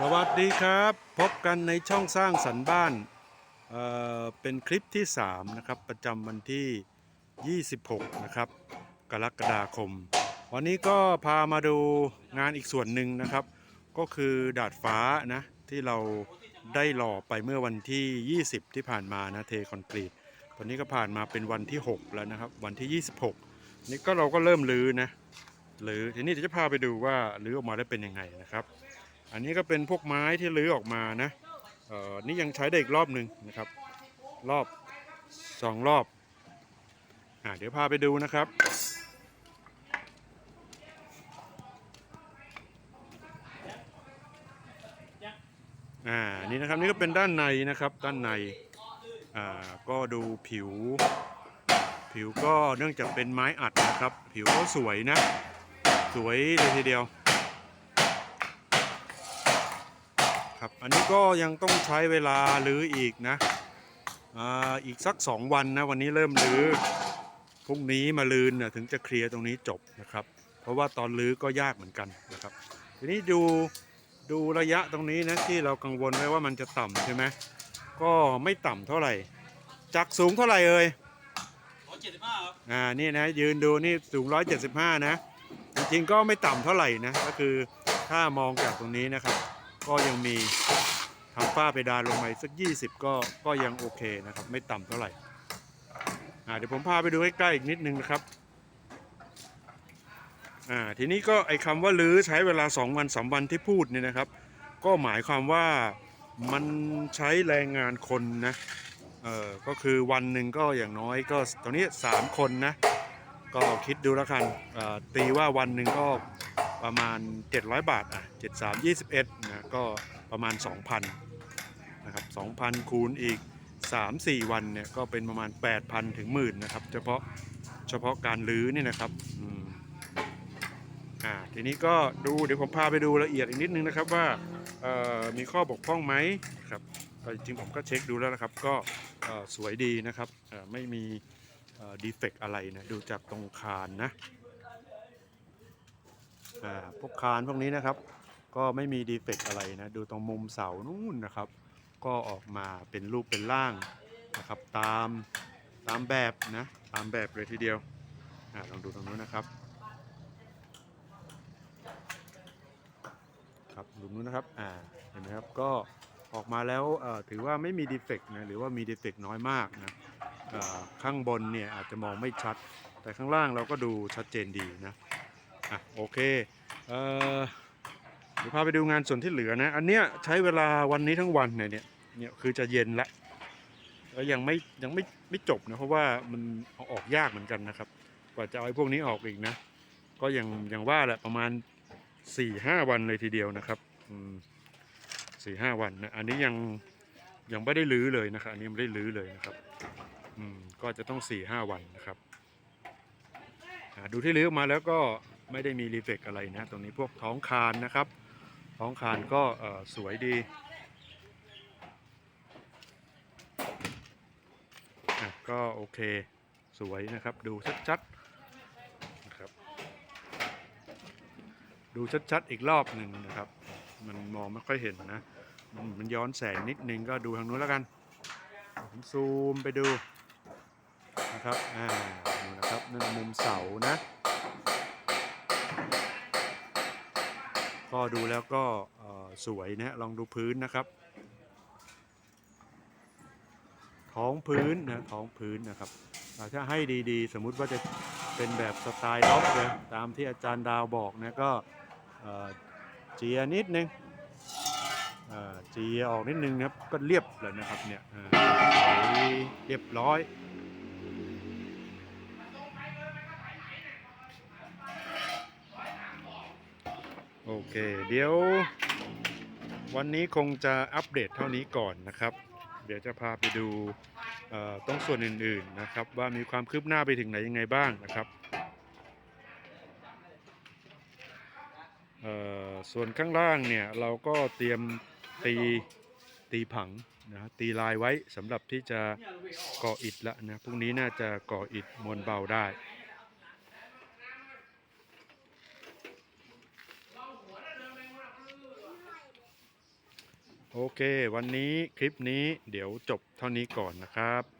สวัสดีครับ พบกันในช่องสร้างสรรค์บ้านเเป็นคลิปที่ 3 นะครับ ประจำวันที่ 26 นะครับ กรกฎาคม วันนี้ก็พามาดูงานอีกส่วนหนึ่งนะครับ ก็คือดาดฟ้านะ ที่เราได้หล่อไปเมื่อวันที่ 20 ที่ผ่านมานะเทคอนกรีต ตอนนี้ก็ผ่านมาเป็นวันที่ 6 แล้วนะครับ วันที่ 26 นี่ก็เราก็เริ่มรื้อนะหรือทีนี้เดี๋ยวจะพาไปดูว่ารื้อออกมาได้เป็นยังไงนะครับ อันนี้ก็เป็นพวกไม้ที่รื้อออกมานะเอ่อนี่ยังใช้ได้อีกรอบหนึ่งนะครับ รอบสองรอบอ่าเดี๋ยวพาไปดูนะครับอ่านี่นะครับนี่ก็เป็นด้านในนะครับด้านในอ่าก็ดูผิว ผิวก็เนื่องจากเป็นไม้อัดนะครับ ผิวก็สวยนะ สวยเลยทีเดียว ครับ อันนี้ก็ยังต้องใช้เวลารื้ออีกนะอ่าอีกสัก 2 วันนะ วันนี้เริ่มรื้อพรุ่งนี้มาลืนน่ะถึงจะเคลียร์ตรงนี้จบนะครับ เพราะว่าตอนรื้อก็ยากเหมือนกันนะครับ ทีนี้ดูดูระยะตรงนี้นะที่เรากังวลไว้ว่ามันจะต่ำใช่ไหมก็ไม่ต่ำเท่าไหร่ จากสูงเท่าไหร่เอ่ยร้อยเจ็ดสิบห้าครับอ่านี่นะยืนดูนี่สูง 175 นะ จริงๆก็ไม่ต่ำเท่าไหร่นะก็คือถ้ามองจากตรงนี้นะครับ ก็ยังมีทำฝ้าเพดานลงมาอีกสัก 20 ก็ก็ยังโอเคนะครับ ไม่ต่ำเท่าไหร่เดี๋ยวผมพาไปดูใกล้ๆอีกนิดนึงนะครับทีนี้ก็ไอ้คำว่าลื้อใช้เวลา 2 วัน3วันที่พูดเนี่ยนะครับ ก็หมายความว่ามันใช้แรงงานคนนะเออก็คือวันหนึ่งก็อย่างน้อยก็ตอนนี้ 3 คนนะ ก็คิดดูแล้วกันตีว่าวันหนึ่งก็ ประมาณ 700 บาทอะ7 3 21นะก็ประมาณ 2,000นะครับ2,000 คูณอีก 3-4 วันเนี่ยก็เป็นประมาณ 8,000 ถึงหมื่นนะครับ เฉพาะเฉพาะการรื้อนี่นะครับอ่าทีนี้ก็ดูเดี๋ยวผมพาไปดูละเอียดอีกนิดนึงนะครับว่ามีข้อบกพร่องไหมครับจริงผมก็เช็คดูแล้วนะครับ ก็สวยดีนะครับไม่มีดีเฟกอะไรนะดูจากตรงคานนะ อ่าพวกคานพวกนี้นะครับ ก็ไม่มีดีเฟกอะไรนะดูตรงมุมเสานู่นนะครับ ก็ออกมาเป็นรูปเป็นร่างนะครับ ตามตามแบบนะตามแบบเลยทีเดียวอ่าลองดูตรงนู้นนะครับครับดูนู้นนะครับอ่าเห็นไหมครับก็ออกมาแล้วถือว่าไม่มีดีเฟกต์นะหรือว่ามีดีเฟกต์น้อยมากนะข้างบนเนี่ยอาจจะมองไม่ชัด แต่ข้างล่างเราก็ดูชัดเจนดีนะ อะโอเคเอ่อเดี๋ยวพาไปดูงานส่วนที่เหลือนะ อันเนี้ยใช้เวลาวันนี้ทั้งวันเนี่ยเนี่ยเนี่ยคือจะเย็นละแล้วยังไม่ยังไม่ไม่จบนะเพราะว่ามันเอาออกยากเหมือนกันนะครับ กว่าจะเอาไอ้พวกนี้ออกอีกนะ ก็ยังยังว่าแหละประมาณ4ี่ห้าวันเลยทีเดียวนะครับสี่ห้าวันนะอันนี้ยังยังไม่ได้รื้อเลยนะครับ อันนี้ไม่ได้รื้อเลยนะครับอืมก็จะต้อง4ี่ห้าวันนะครับดูที่รื้อมาแล้วก็ ไม่ได้มีรีเฟกอะไรนะ ตรงนี้พวกท้องคานนะครับ ท้องคานก็สวยดีก็โอเคสวยนะครับ ดูชัดๆนะครับ ดูชัดๆอีกรอบหนึ่งนะครับ มันมองไม่ค่อยเห็นนะ มันมันย้อนแสงนิดนึงก็ดูทางนู้นแล้วกันผมซูมไปดูนะครับ อ่านะครับนั่นมุมเสานะ ก็ดูแล้วก็สวยนะลองดูพื้นนะครับ ท้องพื้นนะท้องพื้นนะครับถ้าให้ดีๆ สมมุติว่าจะเป็นแบบสไตล์ล็อกเลยตามที่อาจารย์ดาวบอกนะก็เจียนิดนึงเอ่อเจียออกนิดนึงนะครับก็เรียบเลยนะครับเนี่ยสวยเรียบร้อย โอเค เดี๋ยว วันนี้คงจะอัปเดตเท่านี้ก่อนนะครับ เดี๋ยวจะพาไปดูเอ่องส่วนอื่นๆนะครับ ว่ามีความคืบหน้าไปถึงไหนยังไงบ้างนะครับส่วนข้างล่างเนี่ยเราก็เตรียมตีตีผังนะตีลายไว้สำหรับที่จะก่ออิฐละนะพรุ่งนี้น่าจะก่ออิฐมวลเบาได้ โอเค วันนี้คลิปนี้เดี๋ยวจบเท่านี้ก่อนนะครับ